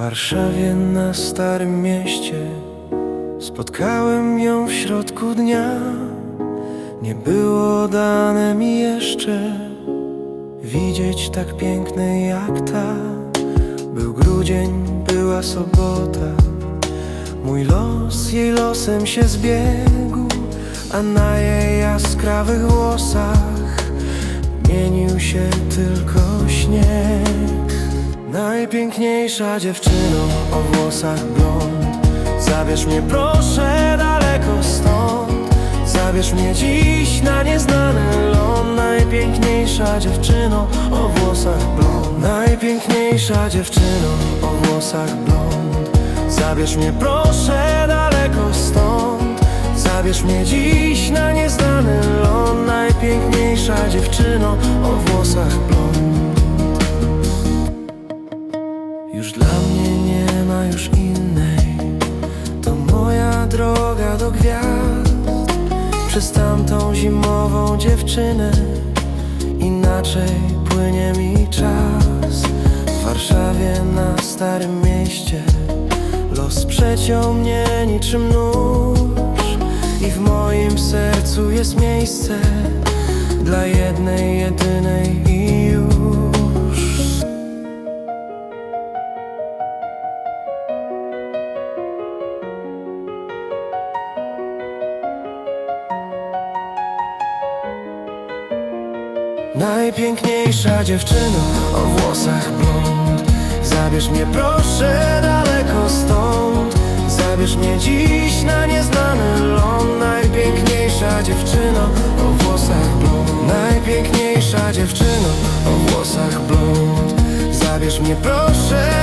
Warszawie na Starym Mieście. Spotkałem ją w środku dnia. Nie było dane mi jeszcze Widzieć tak pięknej jak ta. Był grudzień, była sobota. Mój los jej losem się zbiegł A na jej jaskrawych włosach Mienił się tylko śnieg Najpiękniejsza dziewczyno o włosach blond. Zabierz mnie proszę daleko stąd. Zabierz mnie dziś na nieznany ląd Najpiękniejsza dziewczyno o włosach blond. Najpiękniejsza dziewczyno o włosach blond. Zabierz mnie proszę daleko stąd. Zabierz mnie dziś na nieznany ląd Najpiękniejsza dziewczyno o włosach blond droga do gwiazd. Przez tamtą zimową dziewczynę Inaczej płynie mi czas. W Warszawie na Starym Mieście Los przeciął mnie niczym nóż. I w moim sercu jest miejsce Dla jednej, jedynej i już Najpiękniejsza dziewczyno o włosach blond. Zabierz mnie proszę daleko stąd. Zabierz mnie dziś na nieznany ląd. Najpiękniejsza dziewczyno o włosach blond. Najpiękniejsza dziewczyno o włosach blond. Zabierz mnie proszę